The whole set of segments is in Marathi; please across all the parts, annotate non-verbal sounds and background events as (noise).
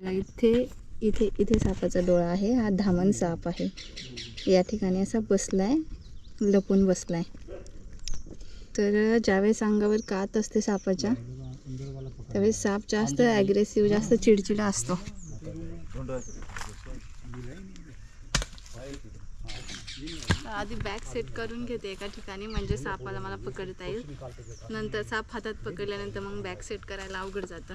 इथे इथे इथे सापाचा डोळा आहे. हा धामण साप आहे. या ठिकाणी असा बसला आहे लपून बसला आहे तर ज्यावेळेस अंगावर कात असते सापाच्या त्यावेळेस साप जास्त ॲग्रेसिव्ह जास्त चिडचिडा असतो. आधी बॅग सेट करून घेते एका ठिकाणी म्हणजे सापाला मला पकडता येईल. नंतर साप हातात पकडल्यानंतर मग बॅग सेट करायला अवघड जातं.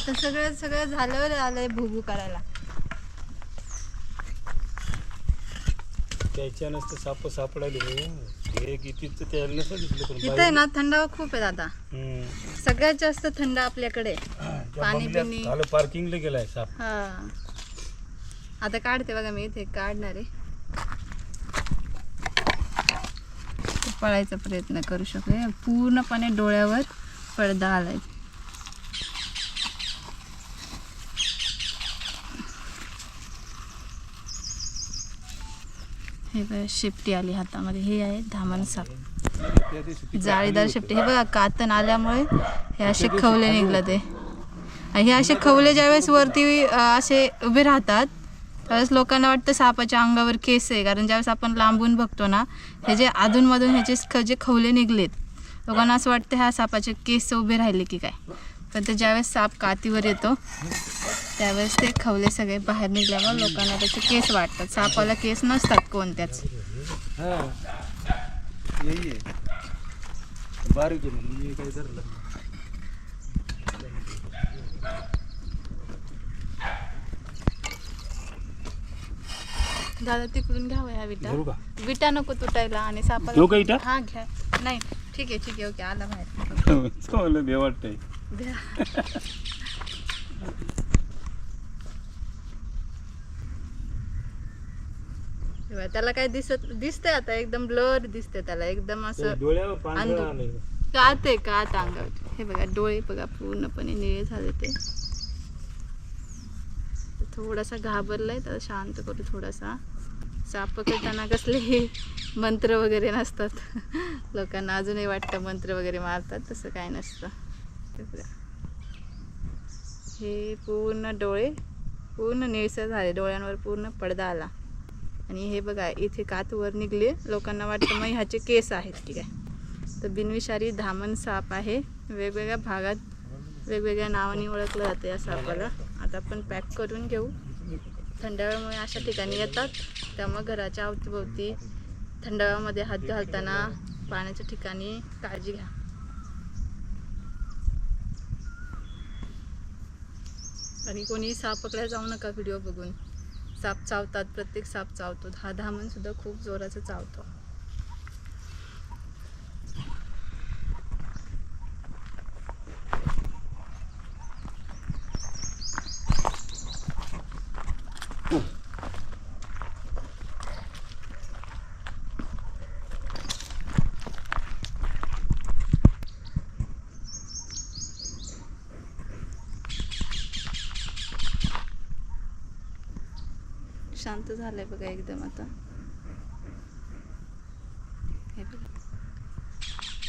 आता सगळं सगळं झाल्यावर आलंय भुबू करायला त्याच्या नसतं साप सापडायले हो. कितीच त्याला नसतं दिसलं पण इथे ना थंडावा खूप आहे दादा हम्म. सगळ्यात जास्त थंड आपल्याकडे. त्या पाणी बंगल्यात पिणी. झालं पार्किंगला गेलाय साप हा आता काढते बघा मी इथे काढणार आहे पळायचा प्रयत्न करू शकते पूर्णपणे डोळ्यावर पडदा आलाय हे बघा शेपटी आली हातामध्ये. हे आहे धामण साप जाळीदार शेपटी. हे बघा कातन आल्यामुळे हे असे खवले निघलं ते. आणि हे असे खवले ज्यावेळेस वरती असे उभे राहतात त्यावेळेस लोकांना वाटतं सापाच्या अंगावर केस आहे. कारण ज्यावेळेस आपण लांबून बघतो ना हे जे अधूनमधून ह्याचे जे खवले निघलेत लोकांना असं वाटतं ह्या सापाचे केस उभे राहिले की काय. पण ते ज्यावेळेस साप कातीवर येतो त्यावेळेस ते खवले सगळे बाहेर निघल्यामुळे लोकांना त्याचे केस वाटतात. सापाला केस नसतात कोणत्याच. हा दादा तिकडून घ्यावं ह्या विटा. धरू का? विटा नको तुटायला आणि सापाला? हा घ्या. नाही ठीक आहे ठीक आहे ओके आला बाहेर. (laughs) चांगलं (laughs) हे त्याला काय दिसत दिसतंय आता एकदम ब्लर दिसते त्याला एकदम असं. आलंय कात आहे कात अंगावर. हे बघा डोळे बघा पूर्णपणे निळे झाले ते. थोडासा घाबरलाय त्याला शांत करू थोडासा. साप पकडताना कसले हे मंत्र वगैरे नसतात. लोकांना अजूनही वाटतं मंत्र वगैरे मारतात तसं काय नसतं. हे हे पूर्ण डोळे पूर्ण निळसर झाले. डोळ्यांवर पूर्ण पडदा आला. आणि हे बघा इथे कातवर निघले. लोकांना वाटतं मग ह्याचे केस आहेत की काय तर बिनविषारी धामण साप आहे. वेगवेगळ्या भागात वेगवेगळ्या नावाने ओळखलं जातं या सापाला. आता आपण पॅक करून घेऊ. थंडाव्यामुळे अशा ठिकाणी येतात. त्यामुळे घराच्या अवतीभोवती थंडाव्यामध्ये हात घालताना पाण्याच्या ठिकाणी काळजी घ्या. आणि कोणी साप पकडायला जाऊ नका व्हिडिओ बघून. साप चावतात प्रत्येक साप चावतो. हा धामन सुद्धा खूप जोराचं चावतो. शांत झालंय बघा एकदम आता. हे बघा.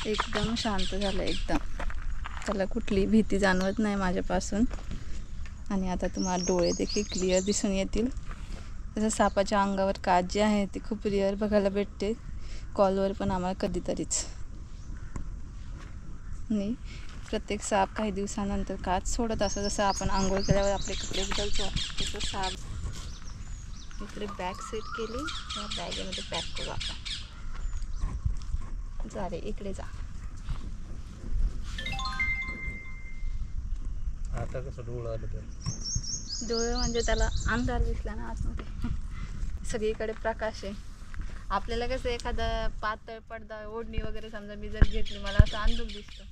एकदम शांत झालं एकदम. त्याला कुठली भीती जाणवत नाही माझ्यापासून. आणि आता तुम्हाला डोळे देखील क्लिअर दिसून येतील. तसं सापाच्या अंगावर काच जे आहे ते खूप रिअर बघायला भेटते. कॉलवर पण आम्हाला कधीतरीच. आणि प्रत्येक साप काही दिवसानंतर काच सोडत असं जसं आपण आंघोळ केल्यावर आपले कपडे बदलतो तसं साप इकडे बॅग सेट केली. या बॅगेमध्ये पॅक करू आपण जा रे इकडे जा. आता कसं डोळं आलं तर? डोळे म्हणजे त्याला अंधार दिसला ना आतमध्ये. सगळीकडे प्रकाश आहे. आपल्याला कसं एखादा पातळ पडदा ओढणी वगैरे समजा मी जर घेतली मला असं अंधुक दिसतं.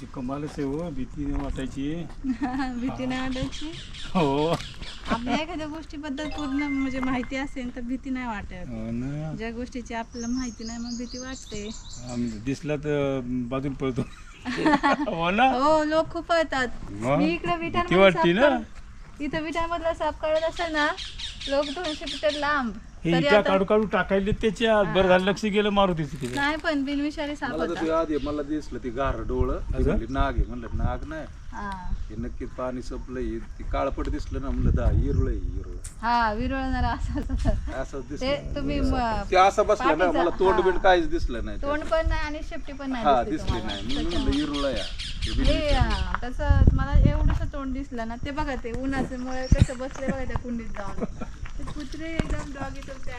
तुमची कमालच आहे हो भीती नाही वाटायची. (laughs) भीती नाही वाटायची? हो. आपल्या एखाद्या गोष्टीबद्दल पूर्ण म्हणजे माहिती असेल तर भीती नाही वाटत. हो ना. ज्या गोष्टीची आपल्याला माहिती नाही मग भीती वाटते. आम्ही दिसला तर बाजून पळतो. (laughs) हो ना. हो लोक खूप पळतात. मग? मी इकडे भीती विटांमध्ये वाटते ना? काढ- इथं विटांमधला साप काढत असेल ना लोक दोनशे मीटर लांब. हे तरी इटा आता काढू काढू टाकायले त्याच्या बरं झालं लक्ष गेलं मारुतीचं तिथे नाही पण बिनविषारी साप मला तर होता. ते आधी मला दिसलं ती गार डोळं. असं? नाग आहे. म्हणलं नाग नाही. हा. हे नक्की पाणी संपलंय. हे ती काळपट दिसलं ना म्हणलं दा हिरळ हिरळ हा विरळणारा असं असं. असंच ते दिसलं तुम्ही म- ते असं बसलं ना मला तोंड. बिंड काहीच दिसलं नाही तोंड पण नाही आणि शेपटी पण नाही हा दिसली दिसली तुम्हाला. नाही. मी म्हणलं हिरळ या हे बी हे हा, तसं मला एवढंसं तोंड दिसलं ना ते बघा ते उन्हाच्यामुळे कसं बसले बघा त्या कुंडीत जाऊन. दुसरे एकदम डॉग येतो त्या